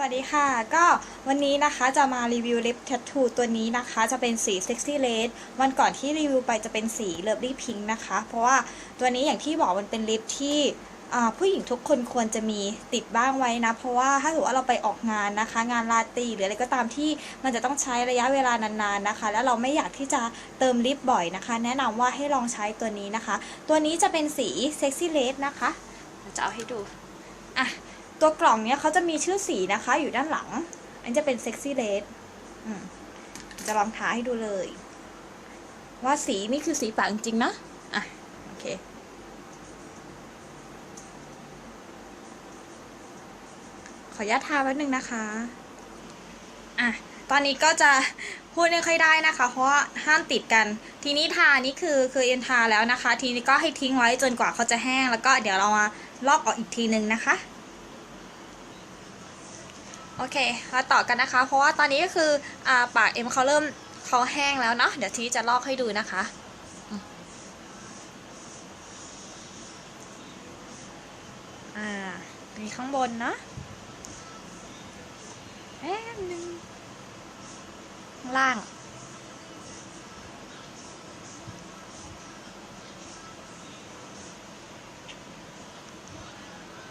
วัสดีค่ะ ก็วันนี้นะคะจะมารีวิวลิป t ท t ทูตัวนี้นะคะ จะเป็นสี Sexy Red วันก่อนที่รีวิวไปจะเป็นสี Lovely Pink นะคะ เพราะว่าตัวนี้อย่างที่บอกมันเป็นลิปที่ผู้หญิงทุกคนควรจะมีติดบ้างไว้นะ เพราะว่าถ้าสมมติว่าเราไปออกงานนะคะ งานลาตรีหรืออะไรก็ตามที่มันจะต้องใช้ระยะเวลานานๆนะคะ แล้วเราไม่อยากที่จะเติมลิปบ่อยนะคะ แนะนำว่าให้ลองใช้ตัวนี้นะคะ ตัวนี้จะเป็นสี Sexy Red นะคะจะเอาให้ดูอะ ตัวกล่องเนี้ยเขาจะมีชื่อสีนะคะ อยู่ด้านหลัง อันจะเป็นเซ็กซี่เลดจะลองทาให้ดูเลย ว่าสีนี่คือสีปากจริงนะอะโอเคขออนุญาตทาแป๊บนึงนะคะอะตอนนี้ก็จะพูดไม่ค่อยได้นะคะ เพราะว่าห้ามติดกัน ทีนี้ทานี่คือคือเอ็นทาแล้วนะคะ ทีนี้ก็ให้ทิ้งไว้จนกว่าเขาจะแห้ง แล้วก็เดี๋ยวเรามาลอกออกอีกทีนึงนะคะ โอเคมาต่อกันนะคะ เพราะว่าตอนนี้ก็คืออปากเอ็มเขาเริ่มเขาแห้งแล้วเนาะเดี๋ยวทีจะลอกให้ดูนะคะอ่ามีข้างบนนะแป๊บนึงข้างล่าง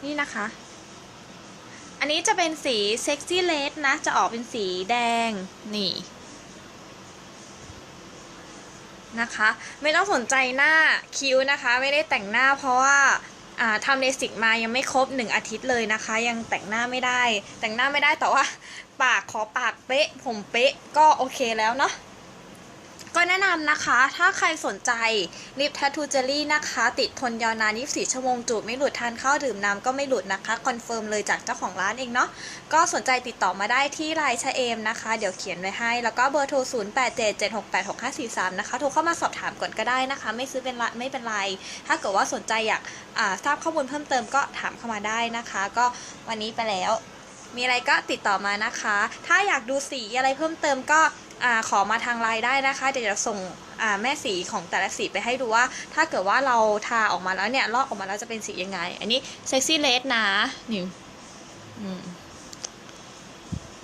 นี่นะคะ อันนี้จะเป็นสีเซ็กซี่เลดนะ จะออกเป็นสีแดง นี่นะคะ ไม่ต้องสนใจหน้าคิ้วนะคะ ไม่ได้แต่งหน้าเพราะว่าอ่าทำเลสิกมายังไม่ครบหนึ่งอาทิตย์เลยนะคะ ยังแต่งหน้าไม่ได้ แต่งหน้าไม่ได้แต่ว่า ปากขอปากเป๊ะ ผมเป๊ะก็โอเคแล้วเนาะ ก็แนะนำนะคะ ถ้าใครสนใจลิป Tattoo Jelly นะคะ ติดทนยาวนาน 24 ชั่วโมงจูบไม่หลุดทานข้าวดื่มน้ำก็ไม่หลุดนะคะ คอนเฟิร์มเลยจากเจ้าของร้านเองเนาะ ก็สนใจติดต่อมาได้ที่ไลน์ชะเอมนะคะ เดี๋ยวเขียนไว้ให้ แล้วก็เบอร์โทร 0877686543 นะคะ โทรเข้ามาสอบถามก่อนก็ได้นะคะ ไม่ซื้อเป็นไม่เป็นไร ถ้าเกิดว่าสนใจอยากทราบข้อมูลเพิ่มเติมก็ถามเข้ามาได้นะคะ ก็วันนี้ไปแล้ว มีอะไรก็ติดต่อมานะคะ ถ้าอยากดูสีอะไรเพิ่มเติมก็ อขอมาทางไลน์ได้นะคะ เดี๋ยวจะส่งแม่สีของแต่ละสีไปให้ดูว่า ถ้าเกิดว่าเราทาออกมาแล้วเนี่ย ลอกออกมาแล้วจะเป็นสียังไง อันนี้เซ็กซี่เลดนะนี่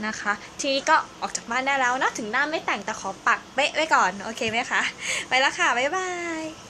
นะคะ ทีนี้ก็ออกจากบ้านได้แล้วนะ ถึงหน้าไม่แต่งแต่ขอปักเป๊ะไว้ก่อน โอเคไหมคะ ไปแล้วค่ะ บ๊ายบาย